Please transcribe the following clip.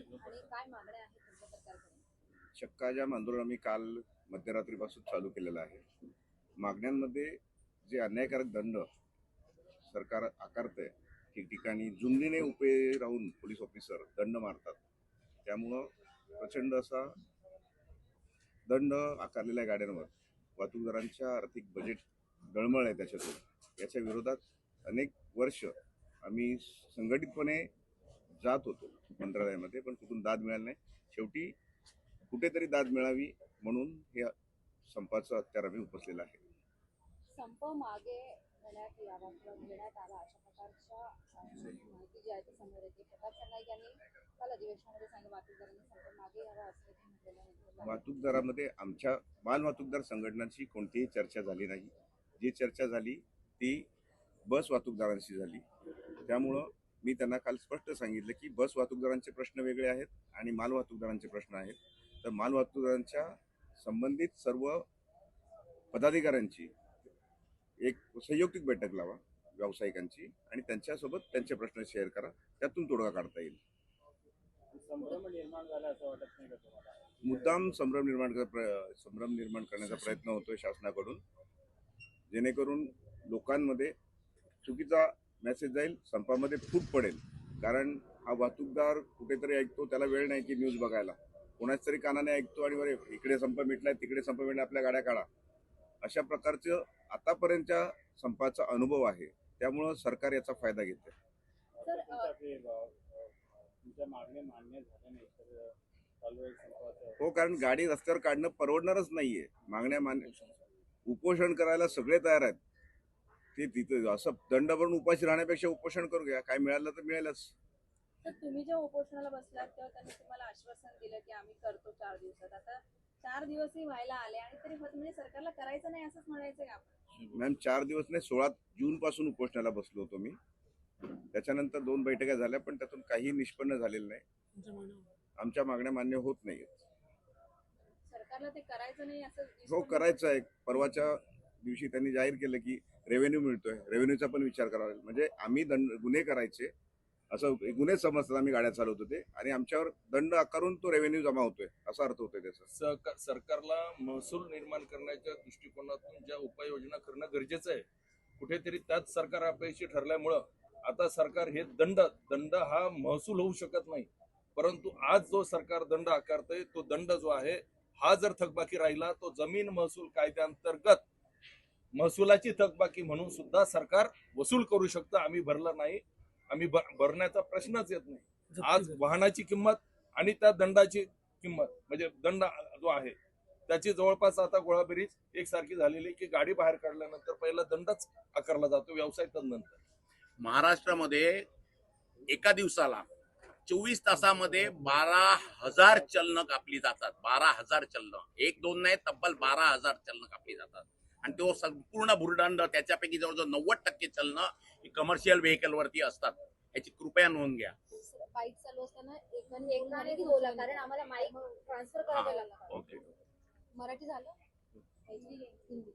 आणि काय मागण्या आहेत तुमच्या सरकारकडे चक्काजाम आंदोलन आम्ही काल मध्यरात्रीपासून चालू केलेलं आहे. मागण्यांमध्ये जे अन्यायकारक दंड सरकार आकारतंय ठिकठिकाणी जुमनीने उभे राहून पोलीस ऑफिसर दंड मारतात. त्यामुळं प्रचंड असा दंड आकारलेल्या गाड्यांवर. वाहतूकदारांच्या आर्थिक बजेट डळमळ आहे त्याच्यातून. याच्या विरोधात अनेक वर्ष आम्ही संघटितपणे जात होतो मंत्रालयामध्ये पण कुठून दाद मिळाली नाही. शेवटी कुठेतरी दाद मिळावी म्हणून हे संपाचं हत्यार आम्ही उपसलेलं आहे. संप मागे घेण्यात यावा किंवा घेण्यात आला अशा प्रकारच्या अं, माहिती जी आहे ती समोर येते. प्रताप सरनाईक यांनी काल अधिवेशनामध्ये सांगितलं वाहतूकदारांनी संप मागे यावा असं ते म्हटलेलं आहे. वाहतूकदारामध्ये आमच्या माल वाहतूकदार संघटनांची कोणतीही चर्चा झाली नाही. जी चर्चा झाली ती बस वाहतूकदारांशी झाली. त्यामुळं मी त्यांना काल स्पष्ट सांगितलं की बस वाहतूकदारांचे प्रश्न वेगळे आहेत आणि माल वाहतूकदारांचे प्रश्न आहेत. तर माल वाहतूकदारांच्या संबंधित सर्व पदाधिकाऱ्यांची एक संयुक्तिक बैठक लावा व्यावसायिकांची आणि त्यांच्यासोबत त्यांचे प्रश्न शेअर करा त्यातून तोडगा काढता येईल. मुद्दाम संभ्रम निर्माण कर- प्र- संभ्रम निर्माण करण्याचा प्रयत्न होतोय शासनाकडून. जेणेकरून लोकांमध्ये चुकीचा मेसेज जाईल संपामध्ये फूट पडेल. कारण हा वाहतूकदार कुठेतरी ऐकतो त्याला वेळ नाही की न्यूज बघायला. कोणाच तरी कानाने ऐकतो आणि बरे इकडे संप मिटलाय तिकडे संप मिटलाय आपल्या गाड्या काढा. अशा प्रकारचं आतापर्यंतच्या संपाचा अनुभव आहे. त्यामुळं सरकार याचा फायदा घेते. हो कारण गाडी रस्त्यावर काढणं परवडणारच नाहीये. मागण्या मान्य उपोषण करायला सगळे तयार आहेत. ते तिथे असं दंड भरून उपाशी राहण्यापेक्षा उपोषण करू घ्या काय मिळालं तर मिळालंच. तर तुम्ही जेव्हा उपोषणाला बसलात तेव्हा त्यांनी तुम्हाला आश्वासन दिलं की आम्ही करतो चार दिवसात. आता चार दिवसही व्हायला आले आणि तरी होत म्हणजे सरकारला करायचं नाही असंच म्हणायचं का आपण? मॅम चार दिवस नाही सोळा जून पासून उपोषणाला बसलो होतो मी. त्याच्यानंतर दोन बैठका झाल्या पण त्यातून काही निष्पन्न झालेलं नाही. आमच्या मागण्या मान्य होत नाही सरकारला ते करायचं नाही असं हो दिसून करायचं आहे. परवाच्या दिवशी त्यांनी जाहीर केलं की रेव्हेन्यू मिळतोय. रेव्हेन्यूचा पण विचार करावा लागेल. म्हणजे आम्ही दंड गुन्हे करायचे. असं गुन्हे समजतात. आम्ही गाड्या चालवत होते. आणि आमच्यावर दंड आकारून तो रेव्हेन्यू जमा होतोय. असा अर्थ होतोय त्याचा. सरकारला महसूल निर्माण करण्याच्या दृष्टिकोनातून ज्या उपाययोजना करणं गरजेचं आहे कुठेतरी त्याच सरकार अपयशी ठरल्यामुळं आता सरकार हे दंड दंड हा महसूल होऊ शकत नाही. परंतु आज जो सरकार दंड आकारतोय तो दंड जो आहे हा जर थकबाकी राहिला तो जमीन महसूल कायद्यांतर्गत महसुलाची थकबाकी म्हणून सुद्धा सरकार वसूल करू शकतं. आम्ही भरलं नाही. आम्ही भरण्याचा प्रश्नच येत नाही. आज वाहनाची किंमत आणि त्या दंडाची किंमत म्हणजे दंड जो आहे त्याची जवळपास आता गोळाबेरीज एकसारखी झालेली की गाडी बाहेर काढल्यानंतर पहिला दंडच आकारला जातो व्यवसाय नंतर महाराष्ट्रामध्ये एका दिवसाला चोवीस तासामध्ये बारा हजार चलनं कापली जातात. बारा हजार चलनं. एक दोन नाही तब्बल बारा हजार चलनं कापली जातात. आणि तो संपूर्ण भुर्दंड त्याच्यापैकी जवळजवळ नव्वद टक्के चलनं कमर्शियल व्हेकल वरती असतात. याची कृपया नोंद घ्या. बाईक चालू असताना एक म्हणे की बोला कारण आम्हाला माईक ट्रान्सफर करायला लागला. ओके मराठी झालं? हिंदी.